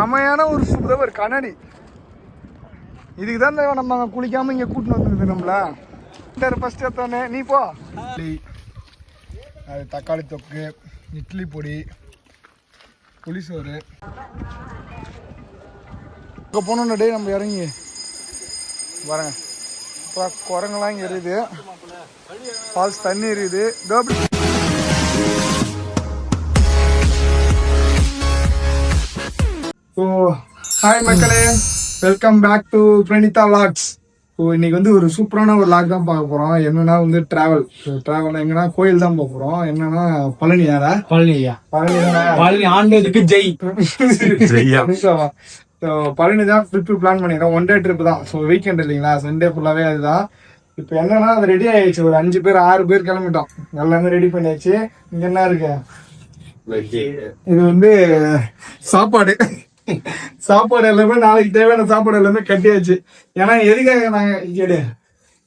செமையான ஒரு ஒரு கண்ணாடி. இதுக்கு தான் நம்ம அங்க குளிக்காம இங்க கூட்டின்னு வந்துருக்குது நம்மள. இந்த ஃபர்ஸ்ட் எடுத்தோடனே நீ போ. அது தக்காளி தொக்கு இட்லி பொடி புளிசோறு இப்போ போனோம்னா டேய் நம்ம இறங்கி. வரேங்க இப்போ குரங்கெல்லாம் இங்கே இருக்குது ஃபால்ஸ் தண்ணி இருக்குது இதோ ஸோ ஹாய் மக்களே. Welcome back to Pranitha vlogs so இன்னைக்கு வந்து ஒரு சூப்பரான ஒரு லாக் தான் பார்க்க போகிறோம் என்னன்னா வந்து ட்ராவல் ட்ராவல் எங்கன்னா கோயில் தான் போக போகிறோம் என்னன்னா பழனி யாரா பழனி ஐயா பழனி தானே பழனி ஆண்டதுக்கு ஜெய் ஸோ பழனி தான் ட்ரிப்பு பிளான் பண்ணிடுறோம் ஒன் டே ட்ரிப் தான். ஸோ வீக்கெண்ட் இல்லைங்களா? சண்டே ஃபுல்லாகவே அதுதான். இப்போ என்னன்னா அது ரெடி ஆயிடுச்சு. ஒரு அஞ்சு பேர் ஆறு பேர் கிளம்பிட்டோம். எல்லாமே ரெடி பண்ணியாச்சு. இங்க என்ன இருக்கு? இது வந்து சாப்பாடு. சாப்பாடு எல்லாமே நாளைக்கு தேவையான சாப்பாடு எல்லாமே கட்டியாச்சு. ஏன்னா எதுக்காக நாங்கள்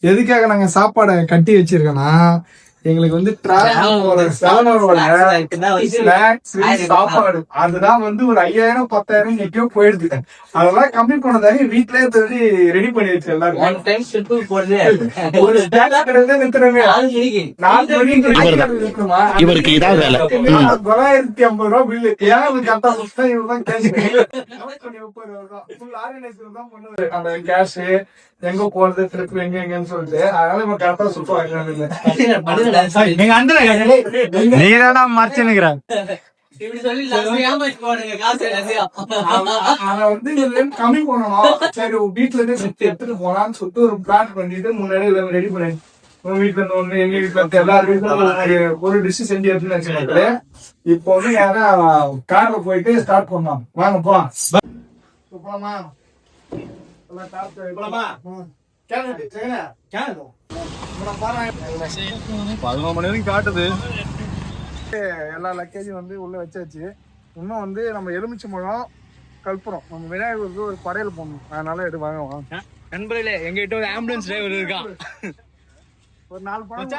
எதுக்காக நாங்கள் சாப்பாடை கட்டி வச்சிருக்கோன்னா எங்களுக்கு வந்து ஸ்நாக்ஸ் சாப்பாடு. அதுதான் வந்து ஒரு ஐயாயிரம் பத்தாயிரம் எங்கேயோ போயிடுது அதெல்லாம் கம்மி பண்ணதாங்க வீட்லயே சொல்லி ரெடி பண்ணி வச்சு எல்லாரும் ஒன் டைம் ட்ரிப்பு போறது. ஒரு ஸ்நாக்ஸ் கடையில நிறுத்துறோங்க? இவருக்கு இதான் வேலை. தொள்ளாயிரத்தி ஐம்பது ரூபா பில்லு ஏன் கரெக்டா சுத்தம் இவர்தான் கேட்கிறேன் ஃபுல் ஆர்கனைசர் தான் பண்ணுவாரு. அந்த கேஷ் எங்க போறது ட்ரிப் எங்க எங்கன்னு சொல்லிட்டு அதனால இவன் கரெக்டா சுத்தம் எங்க அண்ணன் நீ தானா மறைச்சுனுக்குற கம்மி பண்ணணும். சரி உன் வீட்டுல இருந்து சுத்தி எடுத்துட்டு போலான்னு சொல்லிட்டு ஒரு பிளான் பண்ணிட்டு முன்னாடி எல்லாம் ரெடி பண்ணி உங்க வீட்டுல இருந்து ஒண்ணு எங்க வீட்டுல இருந்து எல்லாரும் ஒரு ஒரு டிஷ் செஞ்சு எடுத்துன்னு வச்சுக்கோங்களே இப்போ வந்து யாரா கார்ல போயிட்டு ஸ்டார்ட் பண்ணலாம். வாங்க போலாம். போலாமா? பதினொரு மணி வரைக்கும் காட்டுது. எல்லா லக்கேஜும் வந்து உள்ள வச்சாச்சு. இன்னும் வந்து நம்ம எலுமிச்சை பழம் கல்புரம். நம்ம விநாயகருக்கு ஒரு படையல் போடணும். அதனால எடு வாங்க வாங்க. நண்பர்களே எங்க கிட்ட ஒரு ஆம்புலன்ஸ் டிரைவர் இருக்கான். ஒரு நாலு பழம்.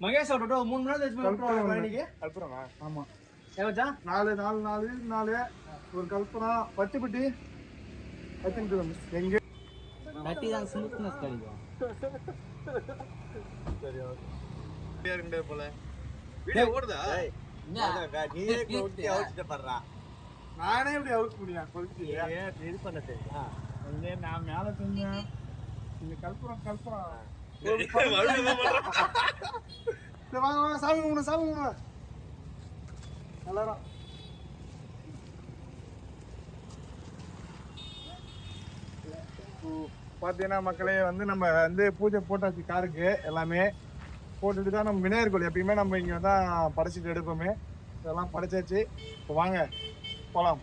மகேஷ் அவர்கிட்ட ஒரு மூணு மணி நேரம் கல்புரம் ஆமா ஏன் மச்சான்? நாலு நாலு நாலு நாலு. ஒரு கல்புரம் பத்துப்பட்டி பத்து எங்க நானே இப்படி அவுக்க முடியும் கொளுத்தி இது பண்ணது நான் மேல சொன்னேன் இந்த கல்புரம் கல்புரம் வாங்க வாங்க சாமி கும்பிடு சாமி கும்பிடு. எல்லாரும். பார்த்தீங்கன்னா மக்களே வந்து நம்ம வந்து பூஜை போட்டாச்சு காருக்கு எல்லாமே. போட்டுட்டு தான் நம்ம விநாயகர் கோயில் எப்பயுமே நம்ம இங்கே தான் படைச்சிட்டு எடுப்போமே. இதெல்லாம் படைச்சாச்சு. இப்போ வாங்க போகலாம்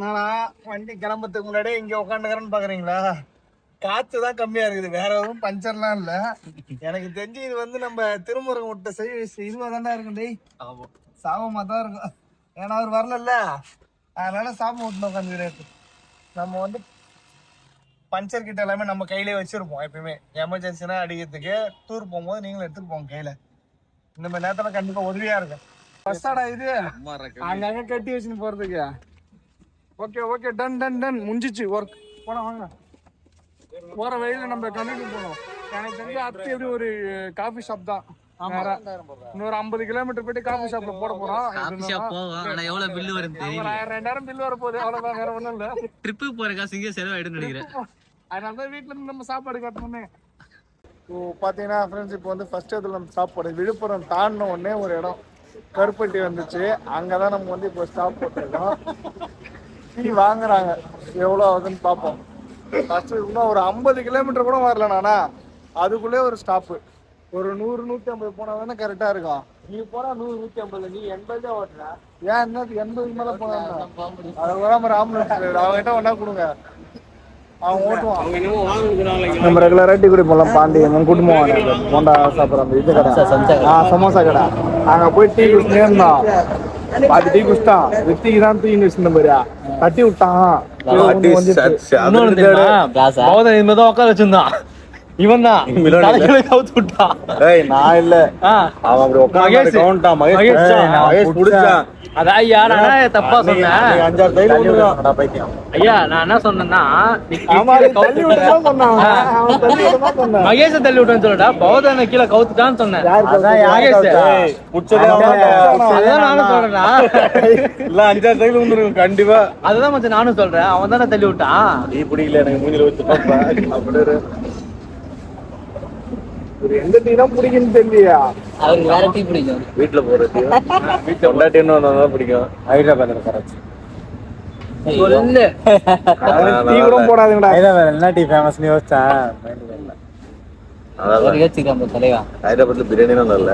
நானா வண்டி கிளம்புறதுக்கு முன்னாடியே இங்கே உட்காந்துக்கிறேன்னு பார்க்குறீங்களா காற்று தான் கம்மியாக இருக்குது வேற எதுவும் பஞ்சர்லாம் இல்லை. எனக்கு தெரிஞ்சு இது வந்து நம்ம திருமுருகன் விட்ட செய் இதுவாக தானே இருக்கும் டேய். சாபமாக தான் இருக்கும். ஏன்னா அவர் வரலல்ல. அதனால சாபம் விட்டு உட்காந்துக்கிறாரு நம்ம வந்து பஞ்சர் கிட்ட எல்லாமே நம்ம கையிலே வச்சிருப்போம் எப்பயுமே. எமர்ஜென்சினா அடிக்கிறதுக்கு டூர் போகும்போது நீங்களும் எடுத்துட்டு போங்க கையில. இந்த மாதிரி நேரத்துல கண்டிப்பா உதவியா இருக்கும். ஃபர்ஸ்டாடா இது. அங்கங்க கட்டி வச்சுன்னு போறதுக்கு. Okay okay done done done முடிஞ்சிச்சு ஒர்க் போலாம் வாங்க. போற வழியில நம்ம கண்டினியூ போனோம் எனக்கு தெரிஞ்சு அடுத்து எப்படி ஒரு காஃபி ஷாப் தான். இன்னொரு ஐம்பது கிலோமீட்டர் போயிட்டு காஃபி ஷாப்ல போட போறோம். காபி ஷாப் போவோம். ஆனா எவ்வளவு பில்லு வரும் ஒரு தெரியல. ஆயிரம் ரெண்டாயிரம் பில் வர போகுது அவ்வளவுதான் வேற ஒண்ணும் இல்ல. ட்ரிப்பு போற காசு இங்கே செலவாயிடும் நினைக்கிறேன். அதனால தான் வீட்ல இருந்து நம்ம சாப்பாடு கட்டணுமே. ஸோ பார்த்தீங்கன்னா ஃப்ரெண்ட்ஸ் இப்போ வந்து ஃபர்ஸ்ட் இதில் நம்ம சாப்பாடு விழுப்புரம் தாண்டின உடனே ஒரு இடம். கருப்பட்டி வந்துச்சு. அங்கே தான் நம்ம வந்து இப்போ ஸ்டாப் போட்டிருக்கோம். டீ வாங்குறாங்க. எவ்வளோ ஆகுதுன்னு பார்ப்போம். ஃபர்ஸ்ட் இன்னும் ஒரு ஐம்பது கிலோமீட்டர் கூட வரல நானா. அதுக்குள்ளே ஒரு ஸ்டாப்பு ஒரு நூறு நூற்றி ஐம்பது போனால் தானே கரெக்டாக இருக்கும். நீ போனா நூறு நூத்தி ஐம்பது நீ எண்பது தான் ஓட்டுற. ஏன் என்னது எண்பது மேலே போனா அதை விடாம ஆம்புலன்ஸ் அவங்ககிட்ட ஒன்றா கொடுங்க. அவன் ஓட்டுவான் அவங்க நம்ம ரெகுலரா டீ குடி போகலாம் பாண்டி நம்ம குடும்பம் போண்டா சாப்பிட்ற அந்த இது கடை. ஆ சமோசா கடை. அங்க போய் டீ குடிச்சுட்டே இருந்தான். பாதி டீ குடிச்சிட்டான். வித்திக்கு தான் டீ குடிச்சிருந்த பாரு தட்டி விட்டான். தான் உட்கார வச்சிருந்தான். இவன் தான் கவுத்து விட்டான் ஏய் நான் இல்ல. அவன் அப்படி உட்கார்ந்து மகேஷ். கவுண்டான் மகேஷ் புடிச்சான். அதான் ஐயா நான் தப்பா சொன்னேன். அஞ்சாறு தைல. பைத்தியம் ஐயா நான் என்ன சொன்னேன்னா நீ ஆமா, கீழே அவன் தள்ளி விட்டுதான் சொன்னான். அவன் தள்ளி விட்டுதான் சொன்னான். மகேஷ தள்ளி விட்டேன்னு சொல்லடா பௌதனை கீழே கவுத்துட்டான்னு சொன்னேன். அதான் யார் மகேஷ். புடிச்சதே. அதான் நானும் சொல்றேன்னா இல்ல அஞ்சாறு தைல விழுந்திருக்கும் கண்டிப்பா. அதுதான் மச்சான் நானும் சொல்றேன். அவன் தானே தள்ளி விட்டான். நீ பிடிக்கல எனக்கு மூஞ்சில வச்சு பாப்பா அப்படி இரு. ஒரு எந்த டீ தான் பிடிக்குன்னு தெரியலையா? அவருக்கு வேற டீ பிடிக்கும். வீட்டுல போற டீ கொண்டாட்டி என்ன வந்தா பிடிக்கும். ஹைதராபாத்ல கராச்சி. சொல்லு. டீ கூட போடாதுங்கடா. என்ன டீ ஃபேமஸ்னு யோசிச்சேன் அதான் ஒரு யோசிச்சுக்காம தலைவா. ஹைதராபாத்ல பிரியாணி தான் நல்ல.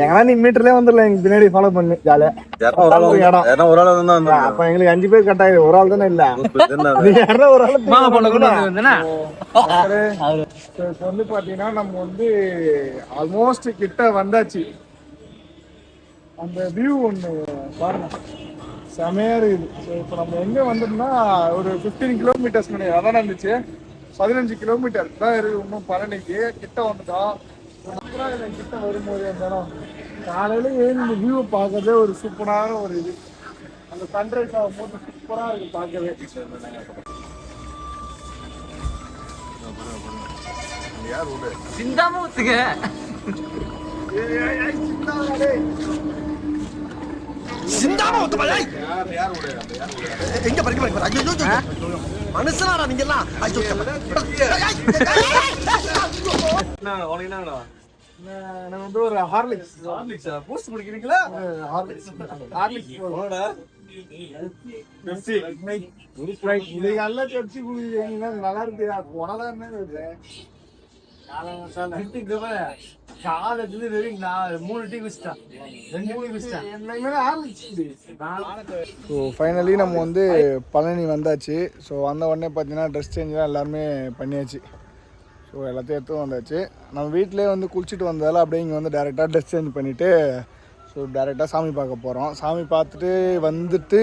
எங்கன்னா நீ மீட்டர்லயே வந்துடல எங்க பின்னாடி ஃபாலோ பண்ணு ஜாலியா யாரா ஒரு ஆள் இடம். ஒரு ஆள் தான் அப்ப எங்களுக்கு அஞ்சு பேர் கட் ஒரு ஆள் தானே இல்ல. ஒரு ஆள் பொண்ணு கொண்டு வந்து அவரு இப்போ வந்து பாத்தீங்கன்னா நம்ம வந்து ஆல்மோஸ்ட் கிட்ட வந்தாச்சு. அந்த வியூ ஒன்று பாருங்க. செமையா இருக்குது. ஸோ இப்போ நம்ம எங்க வந்தோம்னா ஒரு ஃபிஃப்டீன் கிலோமீட்டர்ஸ் நினைக்கிறேன் அதான் இருந்துச்சு. பதினஞ்சு கிலோமீட்டர் தான் இருக்கு. இன்னும் பழனிக்கு. கிட்ட வந்துட்டோம். கிட்ட வரும்போது அந்த இடம் காலையில எழுந்து வியூ பார்க்கறதே ஒரு சூப்பரான ஒரு இது அந்த சன்ரைஸ் ஆகும்போது சூப்பரா இருக்கு பார்க்கவே சிந்தாம ஊத்துங்க நான் வந்து ஒரு ஹார்லிக்ஸ் ஹார்லிக்ஸ் பூஸ்ட் குடிக்கிறீங்களா? ஹார்லிக்ஸ் ஹார்லிக்ஸ் பெப்சி ஸ்ப்ரைட் இது நல்லா பெப்சி குடிக்கிறீங்கன்னா நல்லா இருக்கு. உனதான் என்ன ஃபைனலி நம்ம வந்து பழனி வந்தாச்சு. ஸோ வந்த உடனே பார்த்தீங்கன்னா ட்ரெஸ் சேஞ்செலாம் எல்லாருமே பண்ணியாச்சு. ஸோ எல்லாத்தையும் எடுத்து வந்தாச்சு. நம்ம வீட்டிலே வந்து குளிச்சுட்டு வந்ததால் அப்படியே இங்கே வந்து டேரெக்டாக ட்ரெஸ் சேஞ்ச் பண்ணிவிட்டு ஸோ டேரெக்டாக சாமி பார்க்க போகிறோம் சாமி பார்த்துட்டு வந்துட்டு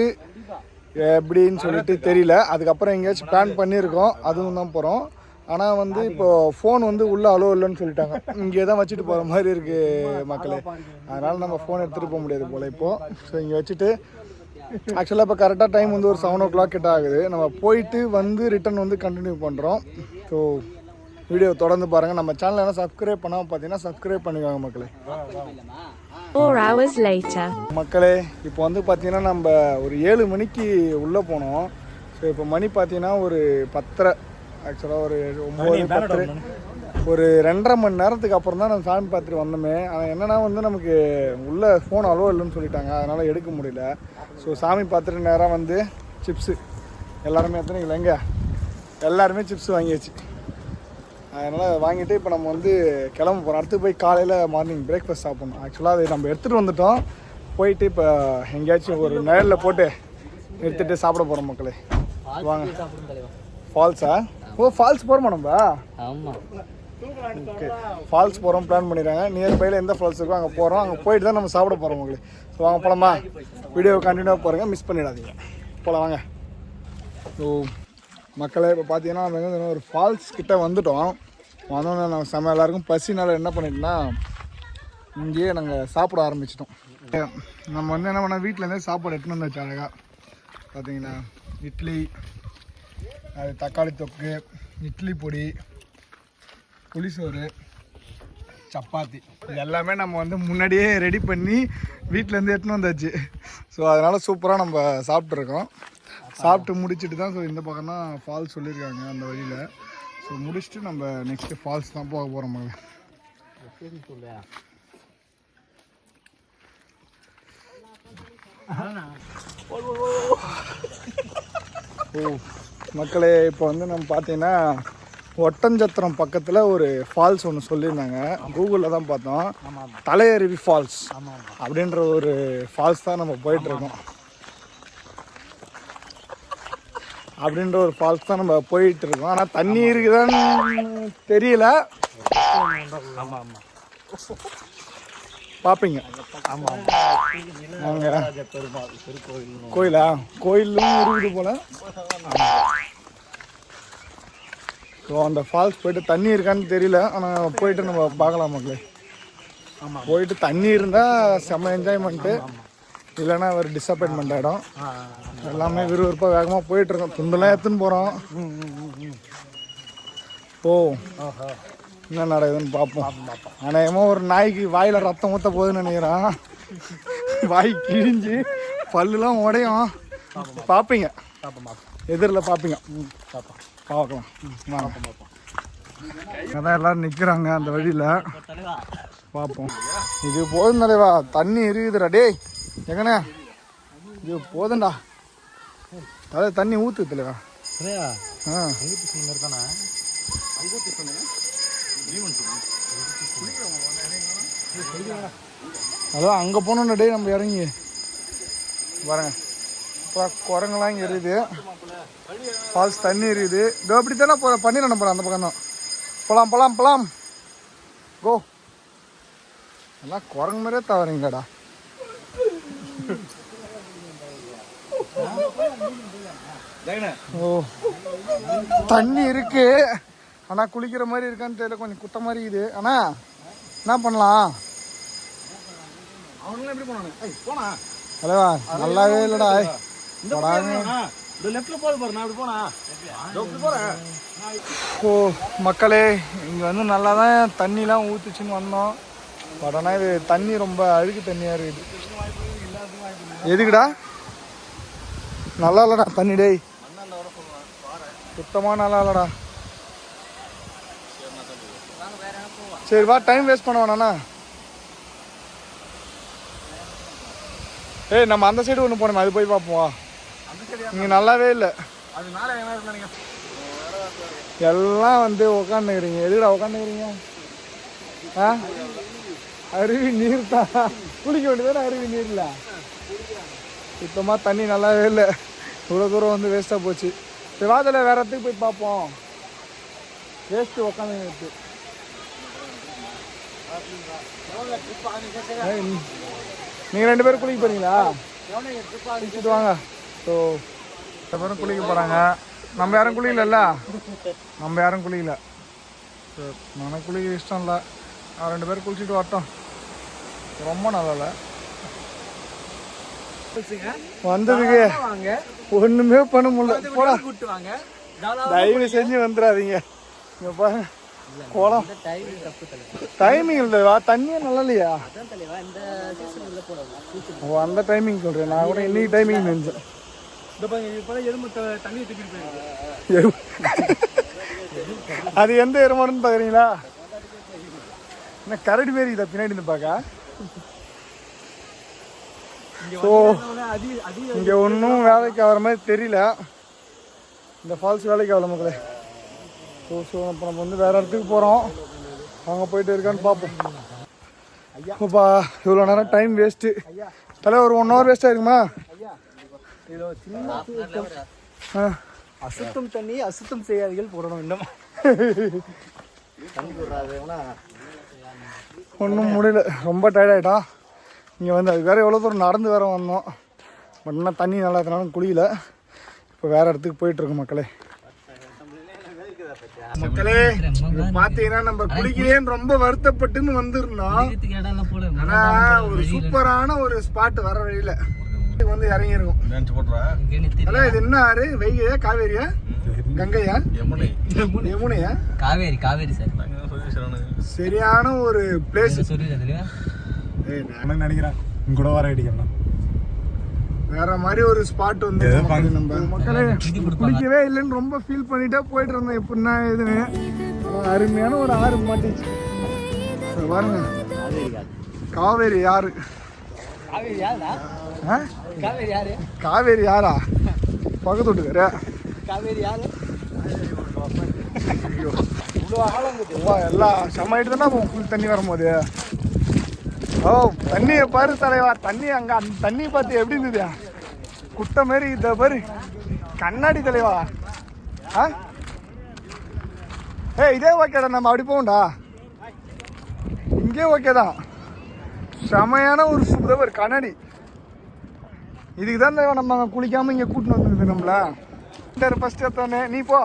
எப்படின்னு சொல்லிட்டு தெரியல. அதுக்கப்புறம் எங்கேயாச்சும் பிளான் பண்ணியிருக்கோம். அதுவும் தான் போகிறோம் ஆனால் வந்து இப்போது ஃபோன் வந்து உள்ளே அலோ இல்லைன்னு சொல்லிட்டாங்க. இங்கே தான் வச்சுட்டு போகிற மாதிரி இருக்குது மக்களே. அதனால் நம்ம ஃபோன் எடுத்துகிட்டு போக முடியாது போல் இப்போது ஸோ இங்கே வச்சுட்டு ஆக்சுவலாக இப்போ கரெக்டாக டைம் வந்து ஒரு செவன் ஓ கிளாக் கிட்ட ஆகுது. நம்ம போயிட்டு வந்து ரிட்டர்ன் வந்து கண்டினியூ பண்ணுறோம் ஸோ வீடியோ தொடர்ந்து பாருங்கள் நம்ம சேனல் என்ன சப்ஸ்கிரைப் பண்ணாமல் பார்த்தீங்கன்னா சப்ஸ்கிரைப் பண்ணிக்கோங்க மக்களே. மக்களே இப்போ வந்து பார்த்தீங்கன்னா நம்ம ஒரு ஏழு மணிக்கு உள்ளே போனோம். ஸோ இப்போ மணி பார்த்தீங்கன்னா ஒரு பத்தரை. ஆக்சுவலாக ஒரு ஒம்பது பத்தரை. ஒரு ரெண்டரை மணி நேரத்துக்கு அப்புறம் தான் நம்ம சாமி பார்த்துட்டு வந்தோமே. ஆனால் என்னன்னா வந்து நமக்கு உள்ளே ஃபோன் அலோ இல்லைன்னு சொல்லிட்டாங்க. அதனால் எடுக்க முடியல. ஸோ சாமி பார்த்துட்டு நேராக வந்து சிப்ஸு எல்லாருமே எத்தனைங்களா எங்க? எல்லாருமே சிப்ஸ் வாங்கியாச்சு. அதனால் வாங்கிட்டு இப்போ நம்ம வந்து கிளம்ப போகிறோம் அடுத்து போய் காலையில் மார்னிங் பிரேக்ஃபாஸ்ட் சாப்பிட்ணும். ஆக்சுவலாக அதை நம்ம எடுத்துகிட்டு வந்துட்டோம். போயிட்டு இப்போ எங்கேயாச்சும் ஒரு நிழலில் போட்டு நிறுத்திட்டு சாப்பிட போகிறோம் மக்களே. வாங்க. ஃபால்ஸா ஓ ஃபால்ஸ் போகிறோமா நம்ம? ஆமா. ஓகே ஃபால்ஸ் போகிறோம் பிளான் பண்ணிடுறாங்க. நியர் பையில் எந்த ஃபால்ஸ் இருக்கோ அங்கே போகிறோம் அங்கே போயிட்டு தான் நம்ம சாப்பிட போகிறோம் மக்களே. ஸோ வாங்க போகலாமா வீடியோ கண்டினியூவாக போகிறேங்க மிஸ் பண்ணிடாதீங்க. போகலாம் வாங்க. ஸோ மக்களே இப்போ பார்த்தீங்கன்னா நம்ம ஒரு ஃபால்ஸ் கிட்ட வந்துட்டோம். வந்தோன்னே நம்ம செம்ம எல்லாருக்கும் பசினால என்ன பண்ணிட்டோம்னா இங்கேயே நாங்கள் சாப்பிட ஆரம்பிச்சிட்டோம். நம்ம வந்து என்ன பண்ணோம் வீட்டிலேருந்தே சாப்பாடு எடுத்துன்னு வந்தாச்சு அழகாக பார்த்தீங்கன்னா இட்லி அது தக்காளி தொக்கு இட்லி பொடி புளிசோறு சப்பாத்தி. இது எல்லாமே நம்ம வந்து முன்னாடியே ரெடி பண்ணி வீட்டிலேருந்து எடுத்துன்னு வந்தாச்சு. ஸோ அதனால் சூப்பராக நம்ம சாப்பிட்ருக்கோம் சாப்பிட்டு முடிச்சுட்டு தான் ஸோ இந்த பக்கம் தான் ஃபால்ஸ் சொல்லியிருக்காங்க அந்த வழியில். ஸோ முடிச்சுட்டு நம்ம நெக்ஸ்ட்டு ஃபால்ஸ் தான் போக போகிறோம் ஓ மக்களே இப்போ வந்து நம்ம பார்த்தீங்கன்னா ஒட்டஞ்சத்திரம் பக்கத்தில் ஒரு ஃபால்ஸ் ஒன்று சொல்லியிருந்தாங்க. கூகுளில் தான் பார்த்தோம். தலையருவி ஃபால்ஸ் அப்படின்ற ஒரு ஃபால்ஸ் தான் நம்ம போயிட்டுருக்கோம் அப்படின்ற ஒரு ஃபால்ஸ் தான் நம்ம போயிட்டு இருக்கோம். ஆனால் தண்ணி இருக்குதான்னு தெரியல. பார்ப்பீங்க நாங்கள் கோயிலா? கோயிலும் இருக்குது போல. ஸோ அந்த ஃபால்ஸ் போயிட்டு தண்ணி இருக்கான்னு தெரியல. ஆனால் போயிட்டு நம்ம பார்க்கலாம் மக்களே. போயிட்டு தண்ணி இருந்தால் செம்ம என்ஜாய்மெண்ட்டு இல்லைன்னா ஒரு டிசப்பாயின்மெண்ட் ஆகிடும் எல்லாமே விறுவிறுப்பாக வேகமாக போயிட்டு இருக்கோம். துண்டெல்லாம் எடுத்துன்னு போகிறோம் ஓ என்ன நடக்குதுன்னு பார்ப்போம் அநேகமாக ஒரு நாய்க்கு வாயில் ரத்தம் ஊற்ற போகுதுன்னு நினைக்கிறேன். வாய் கிழிஞ்சு பல்லுலாம் உடையும். பார்ப்பீங்க எதிரில் பார்ப்பீங்க பார்க்கலாம் அதான் எல்லாரும் நிற்கிறாங்க அந்த வழியில். பார்ப்போம் இது போதும் தலைவா. தண்ணி இருக்குதுடா டேய். எங்கண்ணே? இது போதும்டா. அதாவது தண்ணி ஊற்று தலைவா ஆ. அதான் அங்கே போனோம்டா டேய் நம்ம இறங்கி. பாருங்க. இப்போ குரங்கெல்லாம் இங்கே இருக்குது ஃபால்ஸ் தண்ணி இருக்குது இதோ அப்படி தானே போ பண்ணிடணும் போல அந்த பக்கம் தான் போலாம் போலாம் போலாம் கோ. எல்லாம் குரங்கு மாதிரியே தவறீங்கடா தண்ணி இருக்கு. ஆனா குளிக்கிற மாதிரி இருக்கான்னு தெரியல. கொஞ்சம் குத்த மாதிரி இருக்குது. ஆனா என்ன பண்ணலாம்? அவனுங்களும் எப்படி போனானு? ஏய் போனா. அலைவா நல்லாவே இல்லடா. இதோ ஓ மக்களே இங்கே வந்து நல்லா தான் தண்ணிலாம் ஊற்றுச்சுன்னு வந்தோம். பட் ஆனால் இது தண்ணி ரொம்ப அழுக்கு தண்ணியாக இருக்குது. எதுக்குடா? நல்லா இல்லடா தண்ணி டேய். சுத்தமாக நல்லா இல்லடா சரி வா டைம் வேஸ்ட் பண்ணுவானா ஏய் நம்ம அந்த சைடு ஒன்று போனோம் அது போய் பார்ப்போம் வா. இங்கே நல்லாவே இல்லை. எல்லாம் வந்து உக்காந்துக்கிறீங்க. எதுக்குடா உக்காந்துக்கிறீங்க? ஆ? அருவி நீர் தான் குளிக்க வேண்டியதானே அருவி நீர் இல்லை சுத்தமாக தண்ணி நல்லாவே இல்லை. இவ்வளோ தூரம் வந்து வேஸ்ட்டாக போச்சு. சரி வாதில் வேற இடத்துக்கு போய் பார்ப்போம் வேஸ்ட்டு உக்காந்துங்க நீங்கள் ரெண்டு பேரும் குளிக்க போறீங்களா? குளிச்சுட்டு வாங்க. ஸோ ரெண்டு பேரும் குளிக்க போகிறாங்க நம்ம யாரும் குளிக்கல நம்ம யாரும் குளிக்கல. சரி எனக்கு குளிக்க இஷ்டம் இல்லை. ரெண்டு பேரும் குளிச்சுட்டு வரட்டும். ரொம்ப நல்லா இல்லை. வந்ததுக்கு ஒண்ணுமே பண்ண முடியல. போடா. தயவு செஞ்சு வந்துடாதீங்க. இங்க பாருங்க. தலைவா. டைமிங் இல்லைவா தண்ணியே நல்லா இல்லையா? ஓ அந்த டைமிங் சொல்றேன். நான் கூட இன்னைக்கு டைமிங் நினைச்சேன். அது எந்த எருமானுன்னு பாக்குறீங்களா? என்ன கரடி இதை பின்னாடி இருந்து பார்க்க ஸோ இங்கே ஒன்றும் வேலைக்கு ஆகிற மாதிரி தெரியல. இந்த ஃபால்ஸ் வேலைக்கு ஆகல மக்களே. ஸோ ஸோ இப்போ நம்ம வந்து வேறு இடத்துக்கு போகிறோம் அங்கே போயிட்டு இருக்கான்னு பார்ப்போம். அப்பா இவ்வளோ நேரம் டைம் வேஸ்ட்டு தலை ஒரு ஒன் ஹவர் வேஸ்ட் ஆயிருக்குமா? ஆ. அசுத்தம் தண்ணி அசுத்தம் செய்யாதீர்கள் போடணும் இன்னும். ஒன்றும் முடியல. ரொம்ப டயர்டாயிட்டான் இங்கே வந்து அது வேறு எவ்வளோ தூரம் நடந்து வேற வந்தோம். பட் இன்னும் தண்ணி நல்லா இருக்கனாலும் குளியல. இப்போ வேறு இடத்துக்கு போயிட்டுருக்கோம் மக்களே. மக்களே இங்க பார்த்தீங்கன்னா நம்ம குளிக்கலேன்னு ரொம்ப வருத்தப்பட்டுன்னு வந்திருந்தோம். ஆனால் ஒரு சூப்பரான ஒரு ஸ்பாட் வர வழியில் வந்து போட்டுறா அதான் இது என்ன ஆறு? வைகையா காவேரியா? கங்கையா? யமுனையா? காவேரி காவேரி சார். சரியான ஒரு பிளேஸ் சொல்லுங்க தலைவா நான் நினைக்கிறேன்? கூட வர அடிக்கணும் வேற மாதிரி ஒரு ஸ்பாட் வந்து மக்களே நம்ம மக்களே குளிக்கவே இல்லைன்னு ரொம்ப ஃபீல் பண்ணிட்டே போயிட்டு இருந்தோம் எப்படின்னா எதுன்னு ஆனா அருமையான ஒரு ஆறு மாட்டிச்சு. இங்க பாருங்க. காவேரி யாரு? காவேரி யாருடா ஆ? காவேரி யாரு? காவேரி யாரா பக்கத்து வீட்டுக்காரு காவேரி யாரு அப்பா, எல்லாம் செம்ம ஆயிட்டு தானே ஃபுல் தண்ணி வரும்போது. ஓ தண்ணியை பாரு தலைவா தண்ணி அங்க அந்த தண்ணி பார்த்து எப்படி இருந்தது? குட்டை மாரி இதை பாரு. கண்ணாடி தலைவா. ஆ? ஏய் இதே ஓகேடா நம்ம அப்படி போகண்டா இங்கே ஓகே தான். செமையான ஒரு சூப்பர் கண்ணாடி. இதுக்கு தான் நம்ம அங்க குளிக்காம இங்கே கூட்டின்னு வந்துருக்குது நம்மள. ஃபர்ஸ்ட் எடுத்தோடனே நீ போ.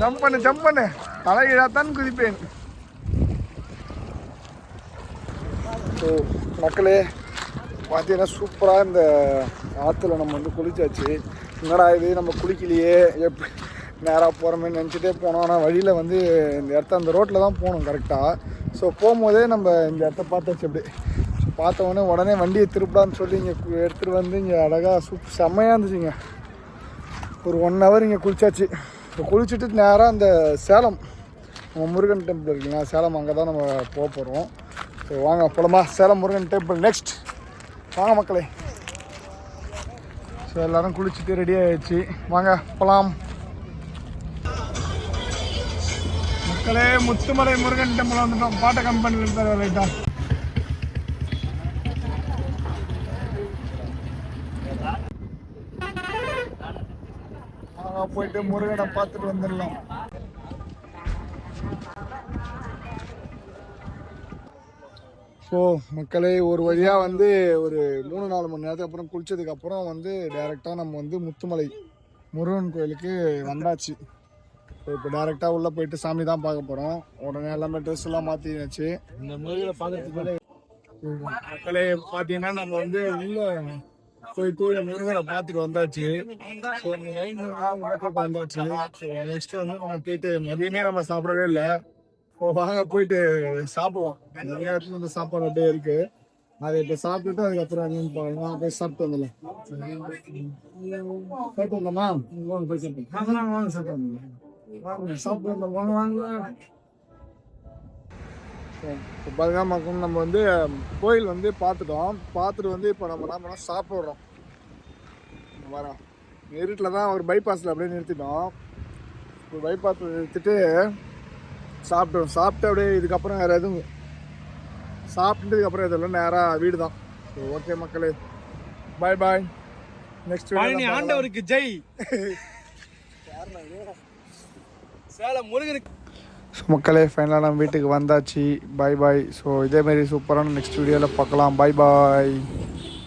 ஜம்ப் பண்ணு ஜம்ப் பண்ணு. தலைகீழாத்தான் குதிப்பேன். ஸோ மக்களே பார்த்தீங்கன்னா சூப்பராக இந்த ஆற்றுல நம்ம வந்து குளிச்சாச்சு. என்னடா இது நம்ம குளிக்கலையே எப்படி நேராக போகிறோமே நினச்சிட்டே போனோம். ஆனால் வழியில் வந்து இந்த இடத்த அந்த ரோட்டில் தான் போகணும் கரெக்டாக ஸோ போகும்போதே நம்ம இந்த இடத்த பார்த்தாச்சு அப்படி ஸோ பார்த்த உடனே உடனே வண்டியை திருப்பலான்னு சொல்லி இங்கே எடுத்துகிட்டு வந்து இங்கே அழகாக சூப் செம்மையாக இருந்துச்சுங்க. ஒரு ஒன் ஹவர் இங்கே குளிச்சாச்சு. இப்போ குளிச்சுட்டு நேராக அந்த சேலம் நம்ம முருகன் டெம்பிள் இருக்குங்களா சேலம் அங்கே தான் நம்ம போக போகிறோம் ஸோ வாங்க போலமா? சேலம் முருகன் டெம்பிள் நெக்ஸ்ட் வாங்க மக்களே. ஸோ எல்லோரும் குளிச்சுட்டு ரெடி ஆயிடுச்சு. வாங்க போகலாம் மக்களே முத்துமலை முருகன் டெம்பிள் வந்துட்டோம். பாட்ட கம்பெனியில் இருக்கிற ரைட்டா வாங்க போயிட்டு முருகனை பார்த்துட்டு வந்துடலாம். ஸோ மக்களே ஒரு வழியாக வந்து ஒரு மூணு நாலு மணி நேரத்துக்கு அப்புறம் குளிச்சதுக்கு அப்புறம் வந்து டைரெக்டாக நம்ம வந்து முத்துமலை முருகன் கோயிலுக்கு வந்தாச்சு இப்போ டேரெக்டாக உள்ளே போயிட்டு சாமி தான் பார்க்க போகிறோம் உடனே எல்லாமே ட்ரெஸ் எல்லாம் மாற்றியாச்சு இந்த முருகனை பார்க்கறதுக்கு மக்களே பார்த்தீங்கன்னா நம்ம வந்து உள்ள போயிட்டு முருகனை பார்த்துட்டு வந்தாச்சு ஸோ வந்தாச்சு நெக்ஸ்ட் வந்து நம்ம போயிட்டு மதியமே நம்ம சாப்பிடவே இல்லை வாங்க போயிட்டு சாப்பிடுவோம். நிறைய இடத்துல வந்து சாப்பாடு அப்படியே இருக்கு. அதை இப்போ சாப்பிட்டுட்டு அதுக்கப்புறம் என்னன்னு பார்க்கலாம். போய் சாப்பிட்டு வந்துடலாம். சாப்பிட்டு வந்தோமா வாங்க போய் சாப்பிட்டு வாங்க வாங்க சாப்பிட்டு வாங்க சாப்பிட்டு வந்தோம் வாங்க வாங்க. இப்போ பார்த்தீங்கன்னா நம்ம வந்து கோயில் வந்து பார்த்துட்டோம். பார்த்துட்டு வந்து இப்போ நம்ம என்ன பண்ணோம்? சாப்பிட்றோம். வரோம் இருட்டில் தான் ஒரு பைபாஸில் அப்படியே நிறுத்திட்டோம். இப்போ பைபாஸில் நிறுத்திட்டு சாப்பிட்டோம் சாப்பிட்டு அப்படியே இதுக்கப்புறம் வேறு எதுவும் சாப்பிட்டதுக்கப்புறம் இதெல்லாம் நேராக வீடு தான் ஓகே மக்களே. பாய் பாய் நெக்ஸ்ட் ஆண்டவருக்கு ஜெய். சேலம் முருகனுக்கு ஸோ மக்களே ஃபைனலாக நம்ம வீட்டுக்கு வந்தாச்சு. பாய் பாய் ஸோ இதேமாரி சூப்பரான நெக்ஸ்ட் வீடியோவில் பார்க்கலாம். பாய் பாய்